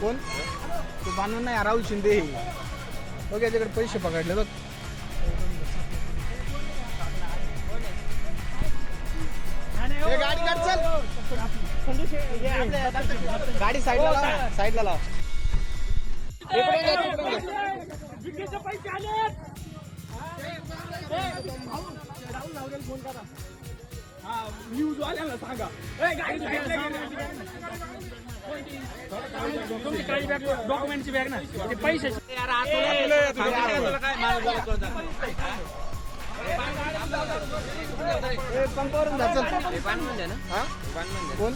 कोण तू बांधून नाही राहुल शिंदे बघ याच्याकडे पैसे पकडले बघ गाडी काढ चल. गाडी साईडला लाव साईडला लाव इकडून घे, तिकडून घे. न्यूज वाल्याला सांगा डॉक्युमेंटची बॅग ना ते पैसे ए, पंपावरून जायचं कोण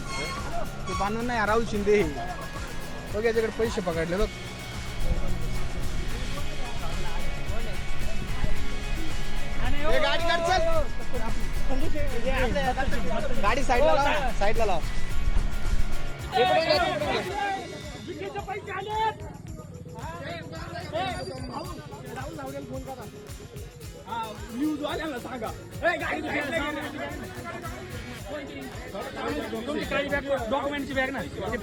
तो बांधून नाही राहुल शिंदे हे. बघ याच्याकडे पैसे पकडले बघ गाडी साईडला लाव साईडला लाव. न्यूज वाल्याला सांगा डॉक्युमेंटची बॅग ना ए,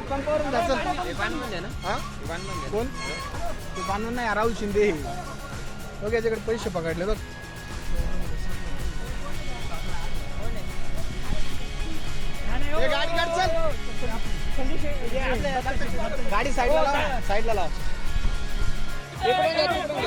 पंपावरून जायचं हा कोण बांधून नाही राहुल शिंदे हे. बघ याच्याकडे पैसे पकडले बघ ए, गाडी काढ चल गाडी साईडला लाव साईडला लाव इकडून घे, घे.